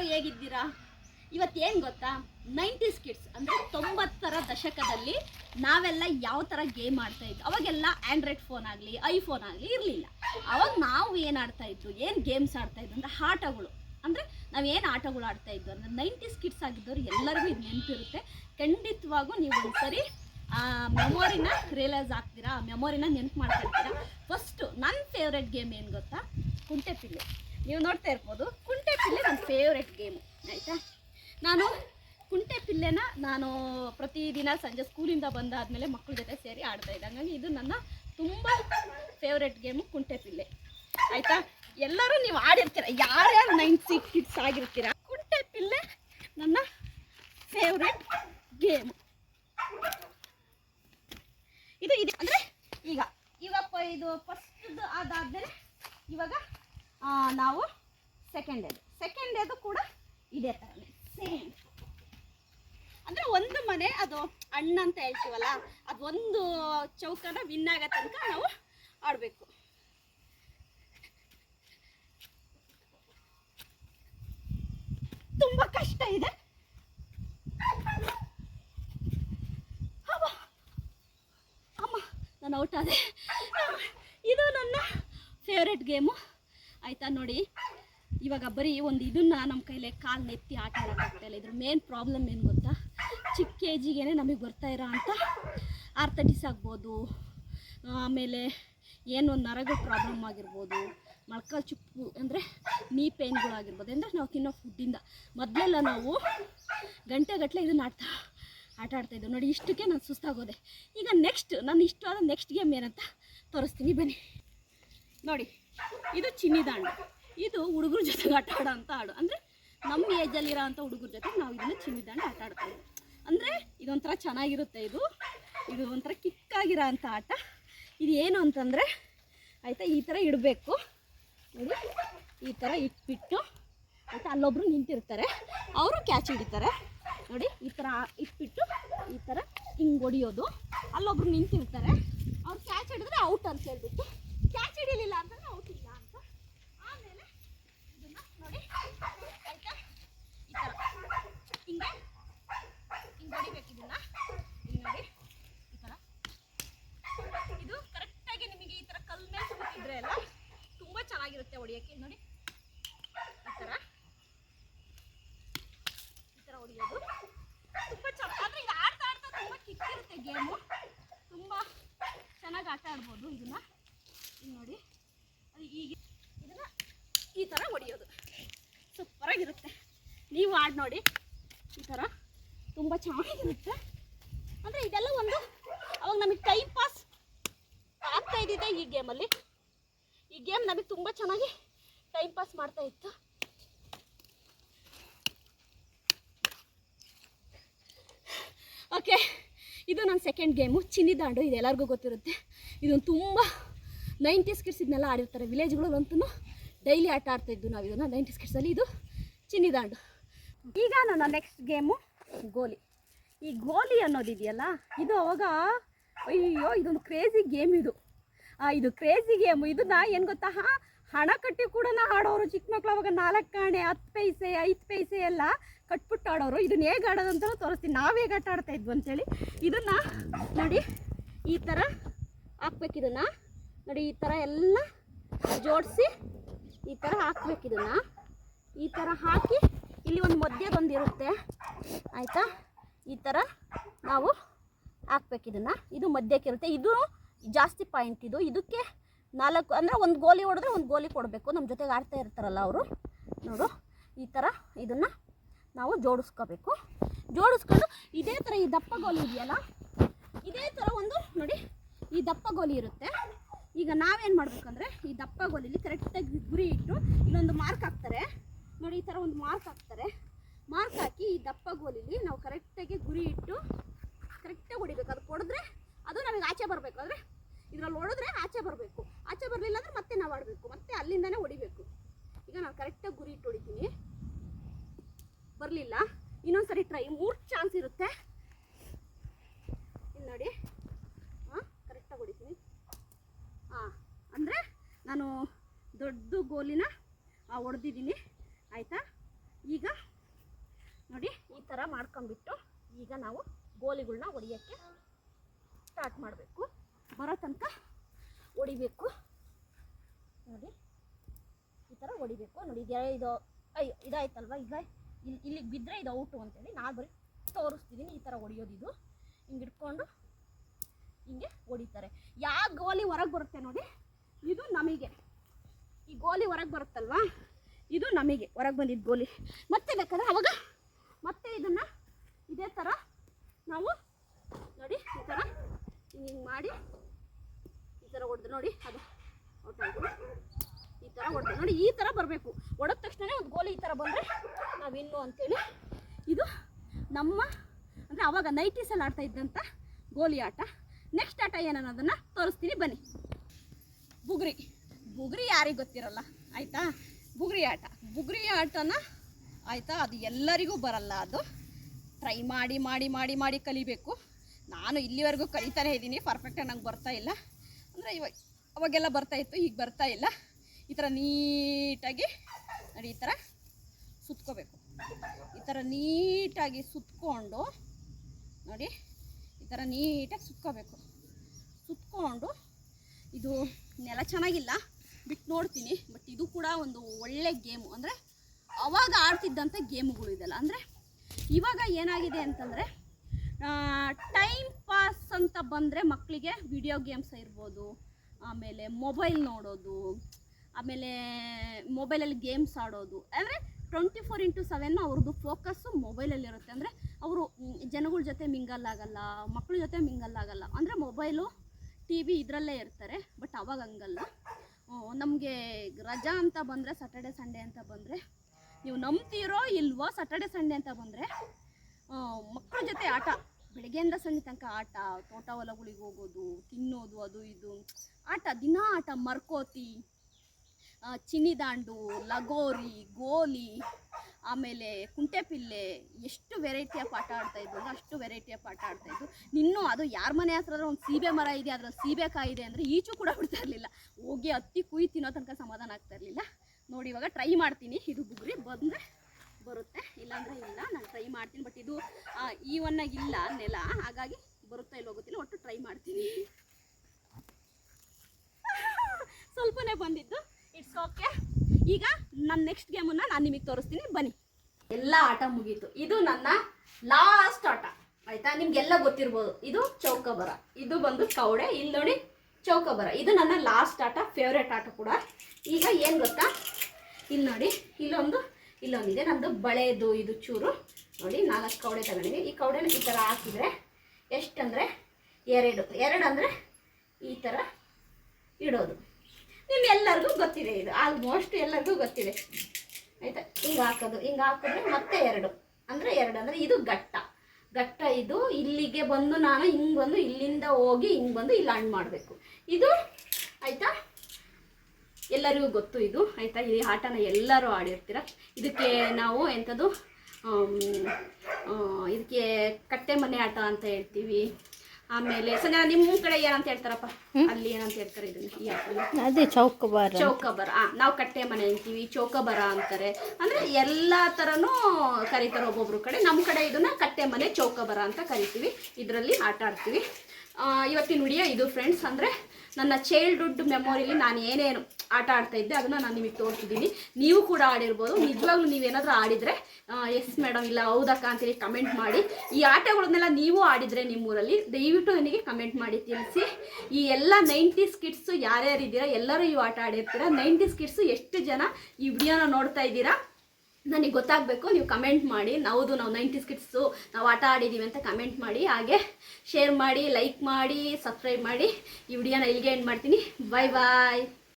ಎಲ್ಲರೂ ಹೇಗಿದ್ದೀರಾ? ಇವತ್ತೇನು ಗೊತ್ತಾ? ನೈಂಟೀಸ್ ಕಿಡ್ಸ್ ಅಂದರೆ ತೊಂಬತ್ತರ ದಶಕದಲ್ಲಿ ನಾವೆಲ್ಲ ಯಾವ ಥರ ಗೇಮ್ ಆಡ್ತಾ ಇದ್ವಿ. ಅವಾಗೆಲ್ಲ ಆ್ಯಂಡ್ರಾಯ್ಡ್ ಫೋನ್ ಆಗಲಿ, ಐಫೋನ್ ಆಗಲಿ ಇರಲಿಲ್ಲ. ಅವಾಗ ನಾವು ಏನು ಆಡ್ತಾ ಇದ್ವು? ಏನು ಗೇಮ್ಸ್ ಆಡ್ತಾ ಇದ್ವು ಅಂದರೆ ಆಟಗಳು ಅಂದರೆ ನಾವು ಏನು ಆಟಗಳು ಆಡ್ತಾ ಇದ್ವು ಅಂದರೆ ನೈಂಟೀಸ್ ಕಿಡ್ಸ್ ಆಗಿದ್ದವ್ರು ಎಲ್ಲರಿಗೂ ಇದು ನೆನಪಿರುತ್ತೆ. ಖಂಡಿತವಾಗೂ ನೀವು ಒಂದ್ಸರಿ ಆ ಮೆಮೊರಿನ ರಿಯಲೈಸ್ ಆಗ್ತೀರಾ? ಆ ಮೆಮೊರಿನ ನೆನಪು ಇರ್ತೀರಾ ಫಸ್ಟು ನನ್ನ ಫೇವ್ರೆಟ್ ಗೇಮ್ ಏನು ಗೊತ್ತಾ? ಕುಂಟೆ ಪಿಲ್ಲೆ ನೀವು ನೋಡ್ತಾ ಇರ್ಬೋದು ಕುಂಟೆ ಪಿಲ್ಲೆ ನನ್ನ ಫೇವ್ರೆಟ್ ಗೇಮು ಆಯಿತಾ? ನಾನು ಕುಂಟೆ ಪಿಲ್ಲೆನ ನಾನು ಪ್ರತಿದಿನ ಸಂಜೆ ಸ್ಕೂಲಿಂದ ಬಂದಾದಮೇಲೆ ಮಕ್ಕಳ ಜೊತೆ ಸೇರಿ ಆಡ್ತಾ ಇದ್ದೆ. ಹಂಗಾಗಿ ಇದು ನನ್ನ ತುಂಬ ಫೇವ್ರೆಟ್ ಗೇಮು ಕುಂಟೆ ಪಿಲ್ಲೆ. ಆಯಿತಾ? ಎಲ್ಲರೂ ನೀವು ಆಡಿರ್ತೀರ. ಯಾರ್ಯಾರು ಸಿಕ್ಸ್ ಕಿಡ್ಸ್ ಆಗಿರ್ತೀರ? ಕುಂಟೆ ಪಿಲ್ಲೆ ನನ್ನ ಫೇವ್ರೆಟ್ ಗೇಮ್ ಇದು ಇದೆ. ಅಂದರೆ ಈಗ, ಇವಾಗ ಇದು ಫಸ್ಟ್ ಅದಾದಮೇಲೆ ಇವಾಗ ನಾವು ಸೆಕೆಂಡ್ ಡೇದು ಸೆಕೆಂಡ್ ಡೇದು ಕೂಡ ಇದೇ ಥರನೇ ಸೇಮ್ ಅಂದರೆ ಒಂದು ಮನೆ ಅದು ಅಣ್ಣ ಅಂತ ಹೇಳ್ತೀವಲ್ಲ, ಅದು ಒಂದು ಚೌಕನ ವಿನ್ ಆಗೋ ತನಕ ನಾವು ಆಡಬೇಕು. ತುಂಬ ಕಷ್ಟ ಇದೆ. ಅಮ್ಮ ನಾನು ಔಟ್ ಆದೆ. ಇದು ನನ್ನ ಫೇವ್ರೆಟ್ ಗೇಮು ಆಯಿತಾ ನೋಡಿ? ಇವಾಗ ಬರೀ ಒಂದು ಇದನ್ನ ನಮ್ಮ ಕೈಲೇ ಕಾಲು ನೆತ್ತಿ ಆಟ ಆಡೋಕ್ಕಾಗ್ತಾಯಿಲ್ಲ ಇದ್ರ ಮೇನ್ ಪ್ರಾಬ್ಲಮ್ ಏನು ಗೊತ್ತಾ? ಚಿಕ್ಕ ಏಜಿಗೇನೆ ನಮಗೆ ಬರ್ತಾ ಇರೋ ಅಂತ ಆರ್ಥಟಿಸ್ ಆಗ್ಬೋದು. ಆಮೇಲೆ ಏನು ನರಗಳ ಪ್ರಾಬ್ಲಮ್ ಆಗಿರ್ಬೋದು. ಮೊಳಕಾಲು ಚುಪ್ಪು ಅಂದರೆ ನೀ ಪೇನ್ಗಳಾಗಿರ್ಬೋದು ಅಂದರೆ ನಾವು ತಿನ್ನೋ ಫುಡ್ಡಿಂದ ಮೊದಲೆಲ್ಲ ನಾವು ಗಂಟೆಗಟ್ಟಲೆ ಇದನ್ನ ಆಡ್ತಾ, ಆಟ ಆಡ್ತಾಯಿದ್ದೆವು ನೋಡಿ, ಇಷ್ಟಕ್ಕೆ ನಾನು ಸುಸ್ತಾಗೋದೆ. ಈಗ ನೆಕ್ಸ್ಟ್ ನಾನು ಇಷ್ಟು ಆದ ನೆಕ್ಸ್ಟ್ ಗೇಮ್ ಏನಂತ ತೋರಿಸ್ತೀನಿ. ಬನ್ನಿ. ನೋಡಿ. ಇದು ಚಿನ್ನಿದಾಂಡು. ಇದು ಹುಡುಗರ ಜೊತೆಗೆ ಆಟ ಆಡೋ ಅಂತ ಆಡು ಅಂದರೆ ನಮ್ಮ ಏಜಲ್ಲಿರೋ ಅಂಥ ಹುಡುಗರ ಜೊತೆ ನಾವು ಇದನ್ನು ಚಿನ್ನಿದಾಂಡು ಆಟ ಆಡ್ತೀವಿ. ಅಂದರೆ ಇದೊಂಥರ ಚೆನ್ನಾಗಿರುತ್ತೆ ಇದು. ಇದು ಒಂಥರ ಕಿಕ್ಕಾಗಿರೋ ಅಂಥ ಆಟ. ಇದು ಏನು ಅಂತಂದರೆ ಆಯಿತಾ ಈ ಥರ ಇಡಬೇಕು. ನೋಡಿ, ಈ ಥರ ಇಟ್ಬಿಟ್ಟು ಆಯಿತಾ ಅಲ್ಲೊಬ್ರು ನಿಂತಿರ್ತಾರೆ. ಅವರು ಕ್ಯಾಚ್ ಹಿಡಿತಾರೆ. ನೋಡಿ, ಈ ಥರ ಇಟ್ಬಿಟ್ಟು ಈ ಥರ ಹಿಂಗೆ ಹೊಡಿಯೋದು. ಅಲ್ಲೊಬ್ರು ನಿಂತಿರ್ತಾರೆ. ಅವ್ರು ಕ್ಯಾಚ್ ಹಿಡಿದ್ರೆ ಔಟ್ ಅಂತ ಹೇಳ್ಬಿಟ್ಟು ಕ್ಯಾಚ್ ಹಿಡಿಲಿಲ್ಲ ಅಂತಂದ್ರೆ ಔಟ್ ಇಲ್ಲ ಅಂತ ಆಮೇಲೆ ಇದನ್ನ ನೋಡಿ ಆಯ್ತಾ ಈ ಥರ ಹಿಂಗೆ ಹಿಂಗೆ ಹೊಡಿಬೇಕು ಇದನ್ನ ಹಿಂಗೆ ನೋಡಿ ಈ ಥರ ಇದು ಕರೆಕ್ಟಾಗಿ ನಿಮಗೆ ಈ ಥರ ಕಲ್ ಮೇಲೆ ಕೂತಿದ್ರೆ ಎಲ್ಲ ತುಂಬ ಚೆನ್ನಾಗಿರುತ್ತೆ ಹೊಡಿಯೋಕ್ಕೆ ನೋಡಿ ಈ ಥರ ಈ ಥರ ಹೊಡಿಯೋದು ತುಂಬ ಚೆನ್ನಾಗಿ ಆದರೆ ಇದು ಆಡ್ತಾ ಆಡ್ತಾ ತುಂಬ ಕಿಕ್ಕಿರುತ್ತೆ ಗೇಮು ತುಂಬ ಚೆನ್ನಾಗಿ ಆಟ ಆಡ್ಬೋದು ಇದನ್ನ ಇಲ್ಲಿ ನೋಡಿ. ಅದು ಈಗ ಇದನ್ನ ಈ ಥರ ಹೊಡಿಯೋದು ಸೂಪರಾಗಿರುತ್ತೆ ನೀವು ಆಡಿ ನೋಡಿ. ಈ ಥರ ತುಂಬ ಚೆನ್ನಾಗಿರುತ್ತೆ. ಅಂದರೆ ಇದೆಲ್ಲ ಒಂದು ಅವಾಗ ನಮಗೆ ಟೈಮ್ ಪಾಸ್ ಆಗ್ತಾ ಇದ್ದಿದೆ ಈ ಗೇಮಲ್ಲಿ ಈ ಗೇಮ್ ನಮಗೆ ತುಂಬ ಚೆನ್ನಾಗಿ ಟೈಮ್ ಪಾಸ್ ಮಾಡ್ತಾ ಇತ್ತು. ಓಕೆ ಇದು ನನ್ನ ಸೆಕೆಂಡ್ ಗೇಮು ಚಿನ್ನಿದಾಂಡು ಇದು ಎಲ್ಲರಿಗೂ ಗೊತ್ತಿರುತ್ತೆ. ಇದೊಂದು ತುಂಬ ನೈಂಟೀಸ್ ಕಿಡ್ಸ್ ಇದನ್ನೆಲ್ಲ ಆಡಿರ್ತಾರೆ. ವಿಲೇಜ್ಗಳಲ್ಲಂತೂ ಡೈಲಿ ಆಟ ಆಡ್ತಾ ಇದ್ದು ನಾವು ಇದನ್ನು ನೈಂಟೀಸ್ ಕಿಡ್ಸಲ್ಲಿ ಇದು ಚಿನ್ನಿದಾಂಡು ಈಗ ನನ್ನ ನೆಕ್ಸ್ಟ್ ಗೇಮು ಗೋಲಿ. ಈ ಗೋಲಿ ಅನ್ನೋದಿದೆಯಲ್ಲ, ಇದು ಅವಾಗ ಅಯ್ಯೋ, ಇದೊಂದು ಕ್ರೇಜಿ ಗೇಮ್ ಇದು. ಇದು ಕ್ರೇಜಿ ಗೇಮು ಇದನ್ನ ಏನು ಗೊತ್ತಾ? ಹಣ ಕಟ್ಟಿ ಕೂಡ ಆಡೋರು. ಚಿಕ್ಕ ಮಕ್ಳು ಅವಾಗ ನಾಲ್ಕು ಕಾಣೆ ಹತ್ತು ಪೈಸೆ, ಐದು ಪೈಸೆ ಎಲ್ಲ ಕಟ್ಬಿಟ್ಟು ಆಡೋರು. ಇದನ್ನ ಹೇಗೆ ಆಡೋದಂತ ತೋರಿಸ್ತೀನಿ. ನಾವು ಹೇಗೆ ಆಟ ಆಡ್ತಾ ಇದ್ವು ಅಂತೇಳಿ. ಇದನ್ನು ನೋಡಿ, ಈ ಥರ ಹಾಕ್ಬೇಕು ಇದನ್ನ. ನೋಡಿ, ಈ ಥರ ಎಲ್ಲ ಜೋಡಿಸಿ ಈ ಥರ ಹಾಕ್ಬೇಕು ಇದನ್ನು. ಈ ಥರ ಹಾಕಿ ಇಲ್ಲಿ ಒಂದು ಮಧ್ಯದೊಂದು ಇರುತ್ತೆ ಆಯಿತಾ? ಈ ಥರ ನಾವು ಹಾಕ್ಬೇಕು ಇದನ್ನು. ಇದು ಮಧ್ಯಕ್ಕೆ ಇರುತ್ತೆ. ಇದು ಜಾಸ್ತಿ ಪಾಯಿಂಟ್ ಇದು. ಇದಕ್ಕೆ ನಾಲ್ಕು, ಅಂದರೆ ಒಂದು ಗೋಲಿ ಹೊಡೆದ್ರೆ ಒಂದು ಗೋಲಿ ಕೊಡಬೇಕು. ನಮ್ಮ ಜೊತೆಗೆ ಆಡ್ತಾ ಇರ್ತಾರಲ್ಲ ಅವರು. ನೋಡು, ಈ ಥರ ಇದನ್ನು ನಾವು ಜೋಡಿಸ್ಕೋಬೇಕು. ಜೋಡಿಸ್ಕೊಂಡು ಇದೇ ಥರ ಈ ದಪ್ಪ ಗೋಲಿ ಇದೆಯಲ್ಲ? ಇದೇ ಥರ ಒಂದು, ನೋಡಿ, ಈ ದಪ್ಪ ಗೋಲಿ ಇರುತ್ತೆ. ಈಗ ನಾವೇನು ಮಾಡಬೇಕಂದ್ರೆ ಈ ದಪ್ಪ ಗೋಲಿಲಿ ಕರೆಕ್ಟಾಗಿ ಗುರಿ ಇಟ್ಟು ಇಲ್ಲೊಂದು ಮಾರ್ಕ್ ಹಾಕ್ತಾರೆ. ನೋಡಿ, ಈ ಥರ ಒಂದು ಮಾರ್ಕ್ ಹಾಕ್ತಾರೆ. ಮಾರ್ಕ್ ಹಾಕಿ ಈ ದಪ್ಪ ಗೋಲಿಲಿ ನಾವು ಕರೆಕ್ಟಾಗಿ ಗುರಿ ಇಟ್ಟು ಕರೆಕ್ಟಾಗಿ ಹೊಡಿಬೇಕು. ಅದು ಹೊಡೆದ್ರೆ ಅದು ನಮಗೆ ಆಚೆ ಬರಬೇಕು. ಇದ್ರಲ್ಲಿ ಹೊಡೆದ್ರೆ ಆಚೆ ಬರಬೇಕು. ಆಚೆ ಬರಲಿಲ್ಲ ಅಂದರೆ ಮತ್ತೆ ನಾವು ಆಡಬೇಕು. ಮತ್ತೆ ಅಲ್ಲಿಂದನೇ ಹೊಡಿಬೇಕು. ಈಗ ನಾನು ಕರೆಕ್ಟಾಗಿ ಗುರಿ ಇಟ್ಟು ಹೊಡಿತೀನಿ. ಬರಲಿಲ್ಲ. ಇನ್ನೊಂದ್ಸರಿ ಟ್ರೈ ಮೂರು ಚಾನ್ಸ್ ಇರುತ್ತೆ ಇಲ್ಲಿ ನೋಡಿ ಹಾಂ ಕರೆಕ್ಟಾಗಿ ಹೊಡಿತೀನಿ ಹಾಂ ಅಂದರೆ ನಾನು ದೊಡ್ಡ ಗೋಲಿನ ಹೊಡೆದಿದ್ದೀನಿ. ಆಯಿತಾ? ಈಗ ನೋಡಿ, ಈ ಥರ ಮಾಡ್ಕೊಂಬಿಟ್ಟು ಈಗ ನಾವು ಗೋಲಿಗಳನ್ನ ಹೊಡಿಯೋಕ್ಕೆ ಸ್ಟಾರ್ಟ್ ಮಾಡಬೇಕು. ಬರೋ ತನಕ ಹೊಡಿಬೇಕು. ನೋಡಿ, ಈ ಥರ ಹೊಡಿಬೇಕು. ನೋಡಿ ಇದೇ ಇದು ಅಯ್ಯೋ ಇದಾಯ್ತಲ್ವ? ಈಗ ಇಲ್ಲಿ ಇಲ್ಲಿಗೆ ಬಿದ್ದರೆ ಇದು ಔಟು ಅಂತೇಳಿ ನಾನು ಬರೀ ತೋರಿಸ್ತಿದ್ದೀನಿ ಈ ಥರ ಇದು ಹಿಂಗೆ ಇಟ್ಕೊಂಡು ಹಿಂಗೆ ಹೊಡಿತಾರೆ. ಯಾವ ಗೋಲಿ ಹೊರಗೆ ಬರುತ್ತೆ ನೋಡಿ? ಇದು ನಮಗೆ. ಈ ಗೋಲಿ ಹೊರಗೆ ಬರುತ್ತಲ್ವಾ? ಇದು ನಮಗೆ. ಹೊರಗೆ ಬಂದಿದ್ದು ಗೋಲಿ. ಮತ್ತೆ ಬೇಕಾದ್ರೆ ಅವಾಗ ಮತ್ತೆ ಇದನ್ನು ಇದೇ ಥರ ನಾವು ನೋಡಿ, ಈ ಥರ ಹಿಂಗೆ ಮಾಡಿ ಈ ಥರ ಹೊಡೆದು ನೋಡಿ, ಅದು ಈ ಥರ ಹೊಡೆದು ನೋಡಿ, ಈ ಥರ ಬರಬೇಕು. ಹೊಡೆದ ತಕ್ಷಣ ಒಂದು ಗೋಲಿ ಈ ಥರ ಬಂದರೆ ನಾವು ಇನ್ನು ಅಂತೇಳಿ ಇದು ನಮ್ಮ ಅಂದರೆ ಅವಾಗ ನೈಟೀಸಲ್ಲಿ ಆಡ್ತಾ ಇದ್ದಂಥ ಗೋಲಿ ಆಟ. ನೆಕ್ಸ್ಟ್ ಆಟ ಏನನ್ನೋದನ್ನು ತೋರಿಸ್ತೀನಿ. ಬನ್ನಿ. ಯಾರಿಗೆ ಗೊತ್ತಿರಲ್ಲ? ಆಯಿತಾ? ಬುಗುರಿ ಆಟ. ಬುಗುರಿ ಆಟನ, ಆಯಿತಾ? ಅದು ಎಲ್ಲರಿಗೂ ಬರಲ್ಲ. ಅದು ಟ್ರೈ ಮಾಡಿ ಮಾಡಿ ಮಾಡಿ ಮಾಡಿ ಕಲಿಬೇಕು. ನಾನು ಇಲ್ಲಿವರೆಗೂ ಕಲಿತಾನೆ ಇದ್ದೀನಿ. ಪರ್ಫೆಕ್ಟಾಗಿ ನಂಗೆ ಬರ್ತಾ ಇಲ್ಲ. ಅಂದರೆ ಇವಾಗ, ಅವಾಗೆಲ್ಲ ಬರ್ತಾ ಇತ್ತು, ಈಗ ಬರ್ತಾ ಇಲ್ಲ. ಈ ಥರ ನೀಟಾಗಿ, ನೋಡಿ ಈ ಥರ ಸುತ್ಕೋಬೇಕು. ಈ ಥರ ನೀಟಾಗಿ ಸುತ್ಕೊಂಡು, ನೋಡಿ, ಈ ಥರ ನೀಟಾಗಿ ಸುತ್ಕೋಬೇಕು. ಸುತ್ಕೊಂಡು, ಇದು ನೆಲ ಚೆನ್ನಾಗಿಲ್ಲ. ಬಿಟ್ಟು ನೋಡ್ತೀನಿ ಬಟ್ ಇದು ಕೂಡ ಒಂದು ಒಳ್ಳೆ ಗೇಮು. ಅಂದರೆ, ಅವಾಗ ಆಡ್ತಿದ್ದಂಥ ಗೇಮುಗಳು ಇದೆಲ್ಲ. ಅಂದರೆ, ಇವಾಗ ಏನಾಗಿದೆ ಅಂತಂದರೆ ಟೈಮ್ ಪಾಸ್ ಅಂತ ಬಂದರೆ ಮಕ್ಕಳಿಗೆ ವಿಡಿಯೋ ಗೇಮ್ಸ್ ಇರ್ಬೋದು, ಆಮೇಲೆ ಮೊಬೈಲ್ ನೋಡೋದು, ಆಮೇಲೆ ಮೊಬೈಲಲ್ಲಿ ಗೇಮ್ಸ್ ಆಡೋದು. ಅಂದರೆ ಟ್ವೆಂಟಿ ಫೋರ್ ಇಂಟು ಸೆವೆನ್ ಅವ್ರದ್ದು ಫೋಕಸ್ಸು ಮೊಬೈಲಲ್ಲಿರುತ್ತೆ ಅಂದರೆ, ಅವರು, ಜನಗಳ ಜೊತೆ ಮಿಂಗಲ್ ಆಗಲ್ಲ ಮಕ್ಕಳ ಜೊತೆ ಮಿಂಗಲ್ ಆಗಲ್ಲ. ಅಂದರೆ ಮೊಬೈಲು ಟಿ ವಿ ಇದರಲ್ಲೇ ಇರ್ತಾರೆ ಬಟ್ ಅವಾಗ ಹಂಗಲ್ಲ. ನಮಗೆ ರಜಾ ಅಂತ ಬಂದರೆ ಸಾಟರ್ಡೆ ಸಂಡೇ ಅಂತ ಬಂದರೆ, ನೀವು ನಂಬ್ತೀರೋ ಇಲ್ವೋ ಸ್ಯಾಟರ್ಡೆ ಸಂಡೇ ಅಂತ ಬಂದರೆ ಮಕ್ಕಳ ಜೊತೆ ಆಟ, ಬೆಳಗ್ಗೆಯಿಂದ ಸಂಜೆ ತನಕ ಆಟ, ತೋಟ ಹೊಲಗಳಿಗೆ ಹೋಗೋದು, ತಿನ್ನೋದು, ಅದು ಇದು, ಆಟ, ದಿನ ಆಟ, ಮರ್ಕೋತಿ ಚಿನ್ನಿದಾಂಡು ಲಗೋರಿ, ಗೋಲಿ, ಆಮೇಲೆ ಕುಂಟೆಪಿಲ್ಲೆ ಎಷ್ಟು ವೆರೈಟಿ ಆಫ್ ಆಟ ಆಡ್ತಾ ಇದ್ದು ಅಂದ್ರೆ ಅಷ್ಟು ವೆರೈಟಿ ಆಫ್ ಆಟ ಆಡ್ತಾ ಇದ್ರು ನಿನ್ನೂ ಅದು ಯಾರ ಮನೆ ಹತ್ರ ಒಂದು ಸೀಬೆ ಮರ ಇದೆ, ಅದ್ರಲ್ಲಿ ಸೀಬೆಕಾಯಿ ಇದೆ ಅಂದರೆ ಈಚು ಕೂಡ ಬಿಡ್ತಾ ಇರಲಿಲ್ಲ. ಹೋಗಿ ಹತ್ತಿ ಕುಯ್ ತಿನ್ನೋ ತನಕ ಸಮಾಧಾನ ಆಗ್ತಾ ಇರಲಿಲ್ಲ. ನೋಡಿ, ಇವಾಗ ಟ್ರೈ ಮಾಡ್ತೀನಿ. ಇದು ಬುಗ್ರಿ ಬಂದರೆ ಬರುತ್ತೆ, ಇಲ್ಲಾಂದರೆ ಇಲ್ಲ. ನಾನು ಟ್ರೈ ಮಾಡ್ತೀನಿ ಬಟ್ ಇದು ಈ ಇಲ್ಲ, ನೆಲ. ಹಾಗಾಗಿ ಬರುತ್ತಾ ಇಲ್ಲಿ ಹೋಗುತ್ತಿಲ್ಲ ಒಟ್ಟು ಟ್ರೈ ಮಾಡ್ತೀನಿ. ಸ್ವಲ್ಪನೇ ಬಂದಿದ್ದು. ಇಟ್ಸ್ ಓಕೆ ಈಗ ನನ್ನ ನೆಕ್ಸ್ಟ್ ಗೇಮನ್ನು ನಾನು ನಿಮಗೆ ತೋರಿಸ್ತೀನಿ. ಬನ್ನಿ. ಎಲ್ಲ ಆಟ ಮುಗೀತು. ಇದು ನನ್ನ ಲಾಸ್ಟ್ ಆಟ. ಆಯ್ತಾ? ನಿಮ್ಗೆಲ್ಲ ಗೊತ್ತಿರ್ಬೋದು. ಇದು ಚೌಕಬರ. ಇದು ಬಂದು ಕೌಡೆ. ಇಲ್ಲಿ ನೋಡಿ ಚೌಕಬರ. ಇದು ನನ್ನ ಲಾಸ್ಟ್ ಆಟ ಫೇವ್ರೆಟ್ ಆಟ ಕೂಡ. ಈಗ ಏನು ಗೊತ್ತಾ? ಇಲ್ಲಿ ನೋಡಿ, ಇಲ್ಲೊಂದು, ಇಲ್ಲೊಂದಿದೆ. ನಂದು ಬಳೆದು ಇದು ಚೂರು. ನೋಡಿ, ನಾಲ್ಕು ಕೌಡೆ ತಗೊಂಡಿದ್ದೀನಿ ಈ ಕೌಡೆನ ಈ ಥರ ಹಾಕಿದರೆ ಎಷ್ಟಂದರೆ? ಎರಡು. ಎರಡು ಅಂದರೆ ಈ ಥರ ಇಡೋದು. ನಿಮ್ಗೆಲ್ಲರಿಗೂ ಗೊತ್ತಿದೆ ಇದು. ಆಲ್ಮೋಸ್ಟ್ ಎಲ್ಲರಿಗೂ ಗೊತ್ತಿದೆ. ಆಯಿತಾ? ಹಿಂಗೆ ಹಾಕೋದು, ಹಿಂಗೆ ಹಾಕಿದ್ರೆ ಮತ್ತೆ ಎರಡು. ಅಂದರೆ ಎರಡು, ಅಂದರೆ ಇದು ಘಟ್ಟ. ಘಟ್ಟ ಇದು ಇಲ್ಲಿಗೆ ಬಂದು ನಾನು ಹಿಂಗೆ ಬಂದು ಇಲ್ಲಿಂದ ಹೋಗಿ ಹಿಂಗೆ ಬಂದು ಇಲ್ಲಿ ಹಣ್ಣು ಮಾಡಬೇಕು. ಇದು, ಆಯಿತಾ? ಎಲ್ಲರಿಗೂ ಗೊತ್ತು ಇದು. ಆಯಿತಾ? ಈ ಆಟನ ಎಲ್ಲರೂ ಆಡಿರ್ತೀರ? ಇದಕ್ಕೆ ನಾವು ಎಂಥದ್ದು ಇದಕ್ಕೆ ಕಟ್ಟೆ ಮನೆ ಆಟ ಅಂತ ಹೇಳ್ತೀವಿ. ಆಮೇಲೆ ಸಂಜನಾ ನಿಮ್ಮ ಕಡೆ ಏನಂತ ಹೇಳ್ತಾರಪ್ಪ? ಅಲ್ಲಿ ಏನಂತ ಹೇಳ್ತಾರೆ ಇದನ್ನ? ಈ ಅದೇ ಚೌಕಬಾರ ಚೌಕಬರ ಆ, ನಾವು ಕಟ್ಟೆ ಮನೆ ಅಂತೀವಿ ಚೌಕಬರ ಅಂತಾರೆ. ಅಂದ್ರೆ ಎಲ್ಲಾ ತರನು ಕರೀತಾರೆ ಒಬ್ಬೊಬ್ರು ಕಡೆ. ನಮ್ಮ ಕಡೆ ಇದನ್ನ ಕಟ್ಟೆ ಮನೆ ಚೌಕಬರ ಅಂತ ಕರಿತೀವಿ. ಇದರಲ್ಲಿ ಆಟ ಆಡ್ತೀವಿ. ಇವತ್ತಿನ ವಿಡಿಯೋ ಇದು ಫ್ರೆಂಡ್ಸ್ ಅಂದ್ರೆ ನನ್ನ ಚೈಲ್ಡ್ಹುಡ್ ಮೆಮೊರಿಲಿ ನಾನು ಏನೇನು ಆಟ ಆಡ್ತಾ ಇದ್ದೆ, ಅದನ್ನ ನಾನು ನಿಮಗೆ ತೋರಿಸಿದ್ದೀನಿ. ನೀವು ಕೂಡ ಆಡಿರ್ಬೋದು. ನಿಜವಾಗ್ಲೂ ನೀವೇನಾದ್ರೂ ಆಡಿದ್ರೆ ಎಸ್ ಮೇಡಮ್ ಇಲ್ಲ ಹೌದಕ್ಕ ಅಂತೇಳಿ ಕಮೆಂಟ್ ಮಾಡಿ. ಈ ಆಟಗಳನ್ನೆಲ್ಲ ನೀವು ಆಡಿದ್ರೆ ನಿಮ್ಮೂರಲ್ಲಿ, ದಯವಿಟ್ಟು ನನಗೆ ಕಮೆಂಟ್ ಮಾಡಿ ತಿಳಿಸಿ. ಈ ಎಲ್ಲ ನೈಂಟೀಸ್ ಕಿಡ್ಸು ಯಾರ್ಯಾರು ಇದ್ದೀರಾ, ಎಲ್ಲರೂ ಈ ಆಟ ಆಡಿರ್ತೀರಾ? ನೈಂಟೀಸ್ ಕಿಡ್ಸು ಎಷ್ಟು ಜನ ಈ ವಿಡಿಯೋನ ನೋಡ್ತಾ ಇದ್ದೀರಾ? ನನಗೆ ಗೊತ್ತಾಗಬೇಕು, ನೀವು ಕಮೆಂಟ್ ಮಾಡಿ. ಹೌದು, ನಾವು ನೈಂಟೀಸ್ ಕಿಡ್ಸು ನಾವು ಆಟ ಆಡಿದ್ದೀವಿ ಅಂತ ಕಮೆಂಟ್ ಮಾಡಿ. ಹಾಗೆ ಶೇರ್ ಮಾಡಿ ಲೈಕ್ ಮಾಡಿ ಸಬ್ಸ್ಕ್ರೈಬ್ ಮಾಡಿ. ಈ ವಿಡಿಯೋನ ಇಲ್ಲಿಗೆ ಎಂಡ್ ಮಾಡ್ತೀನಿ. ಬಾಯ್ ಬಾಯ್